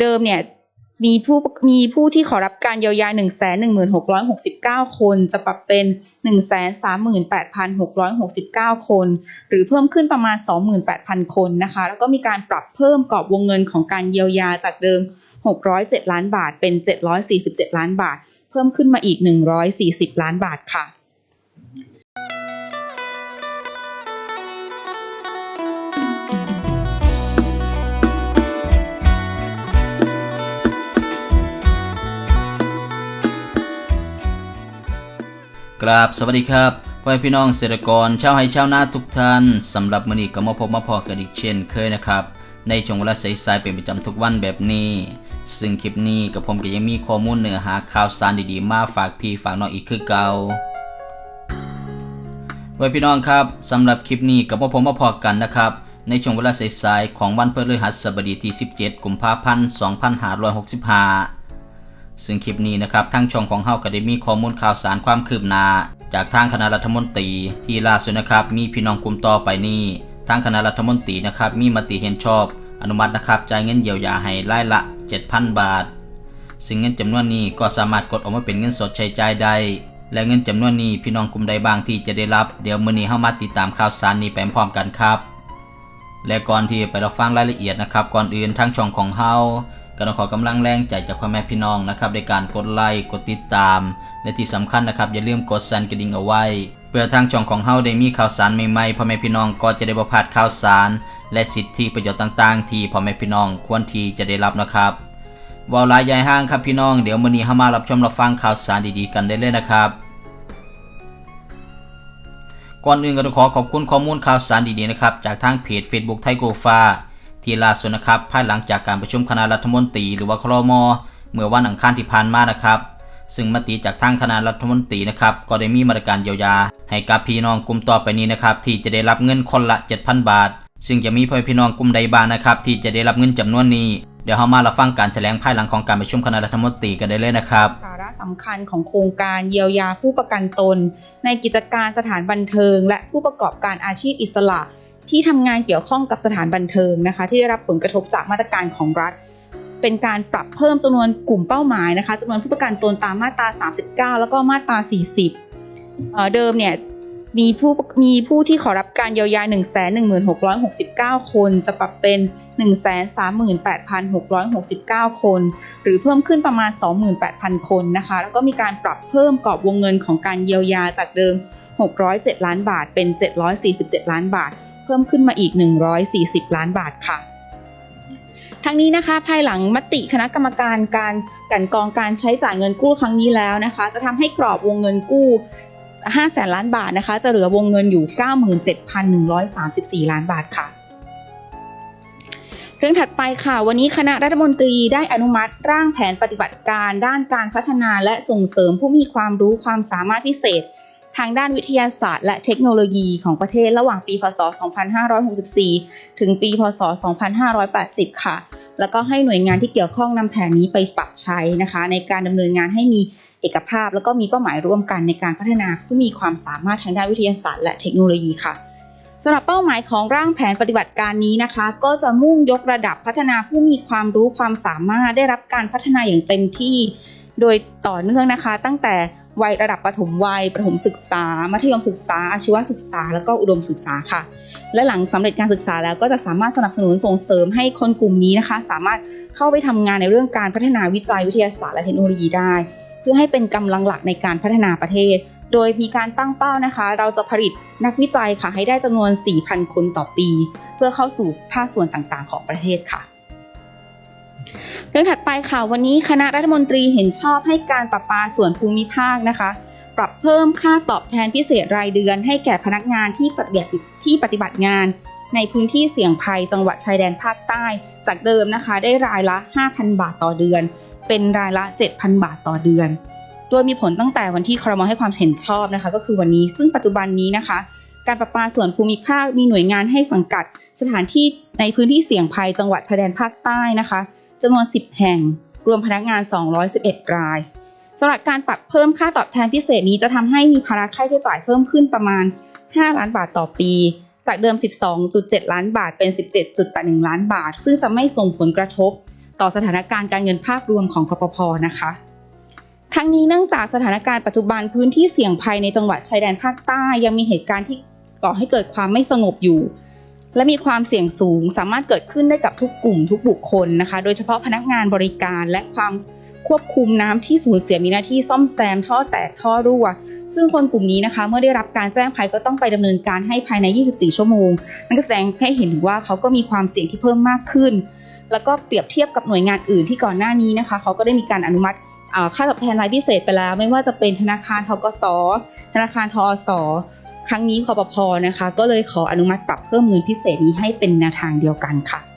เดิมเนี่ยมีผู้มีผู้ที่ขอรับการเยียวยา 1 1 6 6 9 คน จะปรับเป็น 1 3 8 6 6 9 คน หรือเพิ่มขึ้นประมาณ 28,000 คนนะคะ แล้วก็มีการปรับเพิ่มกรอบวงเงินของการเยียวยาจากเดิม 607 ล้านบาทเป็น 747 ล้านบาท เพิ่มขึ้นมาอีก 140 ล้านบาทค่ะ กราบสวัสดีครับพ่อพี่น้องเกษตรกรชาวไร่ชาวนาทุกท่านสำหรับมื้อนี้ก็มาพบมาพอกันอีกเช่นเคยนะครับ ในช่วงเวลาสายๆเป็นประจำทุกวันแบบนี้ ซึ่งคลิปนี้กับผมก็ยังมีข้อมูลเนื้อหาข่าวสารดีๆ มาฝากพี่ฝากน้องอีกคือเก่าไว้พี่น้องครับสำหรับคลิปนี้กับผมมาพอกันนะครับ ในช่วงเวลาสายๆของวันพฤหัสบดีที่ 17 กุมภาพันธ์ 2565 ซึ่งคลิปนี้นะครับทางช่องของเฮาก็ได้มีข้อมูลข่าวสารความคืบหน้าจากทางคณะรัฐมนตรี ที่ล่าสุดนะครับมีพี่น้องกลุ่มต่อไปนี้ทางคณะรัฐมนตรีนะครับมีมติเห็นชอบ อนุมัตินะครับจ่ายเงินเยียวยาให้รายละ 7,000 บาท ซึ่งเงินจำนวนนี้ก็สามารถกดออกมาเป็นเงินสดใช้จ่ายได้และเงินจำนวนนี้พี่น้องกลุ่มใดบ้างที่จะได้รับเดี๋ยวมื้อนี้เฮามาติดตามข่าวสารนี้ไปพร้อมกันครับ และก่อนที่ไปรับฟังรายละเอียดนะครับ ก่อนอื่นทางช่องของเฮา ก็ต้องขอกำลังแรงใจจากพ่อแม่พี่น้องนะครับในการกดไลค์กดติดตาม และที่สำคัญนะครับอย่าลืมกดสั่นกระดิ่งเอาไว้ เพื่อทางช่องของเฮาได้มีข่าวสารใหม่ๆพ่อแม่พี่น้องก็จะได้บ่พลาดข่าวสาร และสิทธิประโยชน์ต่างๆ ที่พ่อแม่พี่น้องควรที่จะได้รับนะครับวาหลายใหญ่ห้างครับพี่น้องเดี๋ยวมื้อนี้เฮามารับชมรับฟังข่าวสารดีๆกันได้เลยนะครับก่อนอื่นก็ต้องขอขอบคุณข้อมูลข่าวสารดีๆนะครับจากทางเพจ Facebook ไทยโกฟ้า ที่ล่าสุดนะครับภายหลังจากการประชุมคณะรัฐมนตรีหรือว่าครม เมื่อวันอังคารที่ผ่านมานะครับ ซึ่งมติจากทางคณะรัฐมนตรีนะครับก็ได้มีมาตรการเยียวยา ให้กับพี่น้องกลุ่มต่อไปนี้นะครับที่จะได้รับเงินคนละ 7,000 บาท ซึ่งจะมีพ่อพี่น้องกลุ่มใดบ้างนะครับที่จะได้รับเงินจำนวนนี้เดี๋ยวเรามารับฟังการแถลงภายหลังของการประชุมคณะรัฐมนตรีกันได้เลยนะครับ สาระสำคัญของโครงการเยียวยาผู้ประกันตน ในกิจการสถานบันเทิง และผู้ประกอบการอาชีพอิสระ ที่ทำงานเกี่ยวข้องกับสถานบันเทิงนะคะ ที่ได้รับผลกระทบจากมาตรการของรัฐ เป็นการปรับเพิ่มจำนวนกลุ่มเป้าหมายนะคะจำนวนผู้ประกันตนตามมาตรา 39 แล้วก็มาตรา 40เอ่อเดิมเนี่ยมีผู้มีผู้ที่ขอรับการเยียวยา 1 1 6 6 9 คน จะปรับเป็น 1 3 8 6 6 9 คน หรือเพิ่มขึ้นประมาณ 28,000 คนนะคะ แล้วก็มีการปรับเพิ่มกรอบวงเงินของการเยียวยาจากเดิม 607 ล้านบาทเป็น 747 ล้านบาท เพิ่มขึ้นมาอีก 140 ล้านบาทค่ะทั้งนี้นะคะภายหลังมติคณะกรรมการการกันกองการใช้จ่ายเงินกู้ครั้งนี้แล้วนะคะ จะทำให้กรอบวงเงินกู้5แสนล้านบาทนะคะ จะเหลือวงเงินอยู่ 97,134 ล้านบาทค่ะ เรื่องถัดไปค่ะ วันนี้คณะรัฐมนตรีได้อนุมัติร่างแผนปฏิบัติการด้านการพัฒนาและส่งเสริมผู้มีความรู้ความสามารถพิเศษ ทางด้านวิทยาศาสตร์และเทคโนโลยีของประเทศระหว่างปี พศ 2564 ถึงปี พศ 2580 ค่ะ แล้วก็ให้หน่วยงานที่เกี่ยวข้องนำแผนนี้ไปปรับใช้นะคะ ในการดำเนินงานให้มีเอกภาพ แล้วก็มีเป้าหมายร่วมกันในการพัฒนาผู้มีความสามารถทางด้านวิทยาศาสตร์และเทคโนโลยีค่ะสำหรับเป้าหมายของร่างแผนปฏิบัติการนี้นะคะ ก็จะมุ่งยกระดับพัฒนาผู้มีความรู้ความสามารถได้รับการพัฒนาอย่างเต็มที่ โดยต่อเนื่องนะคะ ตั้งแต่ วัยระดับปฐมวัยประถมศึกษา มัธยมศึกษา อาชีวศึกษา แล้วก็อุดมศึกษาค่ะ และหลังสำเร็จการศึกษาแล้วก็จะสามารถสนับสนุนส่งเสริมให้คนกลุ่มนี้นะคะ สามารถเข้าไปทำงานในเรื่องการพัฒนาวิจัยวิทยาศาสตร์และเทคโนโลยีได้ เพื่อให้เป็นกำลังหลักในการพัฒนาประเทศ โดยมีการตั้งเป้านะคะ เราจะผลิตนักวิจัยค่ะให้ได้จำนวน 4,000 คนต่อปี เพื่อเข้าสู่ภาคส่วนต่างๆ ของประเทศค่ะ รื่องถัดไปค่ะวันนี้คณะรัฐมนตรีเห็นชอบให้การประปาส่วนภูมิภาคนะคะ ปรับเพิ่มค่าตอบแทนพิเศษรายเดือน ให้แก่พนักงานที่ปฏิบัติที่ปฏิบัติงาน ในพื้นที่เสี่ยงภัยจังหวัดชายแดนภาคใต้ จากเดิมนะคะ ได้รายละ 5,000 บาทต่อเดือน เป็นรายละ 7,000 บาทต่อเดือน โดยมีผลตั้งแต่วันที่ครมให้ความเห็นชอบนะคะ ก็คือวันนี้ซึ่งปัจจุบันนี้นะคะการประปาส่วนภูมิภาคมีหน่วยงานให้สังกัด สถานที่ในพื้นที่เสี่ยงภัยจังหวัดชายแดนภาคใต้นะคะ จำนวน 10 แห่ง รวมพนักงาน 211 รายสำหรับการปรับเพิ่มค่าตอบแทนพิเศษนี้จะทำให้มีภาระค่าใช้จ่ายเพิ่มขึ้นประมาณ 5 ล้านบาทต่อปี จากเดิม 12.7 ล้านบาทเป็น 17.81 ล้านบาท ซึ่งจะไม่ส่งผลกระทบ ต่อสถานการณ์การเงินภาพรวมของกปพนะคะ ทั้งนี้เนื่องจากสถานการณ์ปัจจุบันพื้นที่เสี่ยงภัยในจังหวัดชายแดนภาคใต้ยังมีเหตุการณ์ที่ก่อให้เกิดความไม่สงบอยู่ และมีความเสี่ยงสูงสามารถเกิดขึ้นได้กับทุกกลุ่มทุกบุคคลนะคะ โดยเฉพาะพนักงานบริการและความควบคุมน้ำที่สูญเสียมีหน้าที่ซ่อมแซมท่อแตกท่อรั่ว ซึ่งคนกลุ่มนี้นะคะ เมื่อได้รับการแจ้งภัยก็ต้องไปดำเนินการให้ภายใน 24 ชั่วโมง นั่นก็แสดงให้เห็นถึงว่าเขาก็มีความเสี่ยงที่เพิ่มมากขึ้น แล้วก็เปรียบเทียบกับหน่วยงานอื่นที่ก่อนหน้านี้นะคะ เขาก็ได้มีการอนุมัติค่าตอบแทนรายพิเศษไปแล้ว ไม่ว่าจะเป็นธนาคารทกสธนาคารทอส ครั้งนี้คอปพอนะคะ ก็เลยขออนุมัติปรับเพิ่มเงินพิเศษนี้ให้เป็นแนวทางเดียวกันค่ะ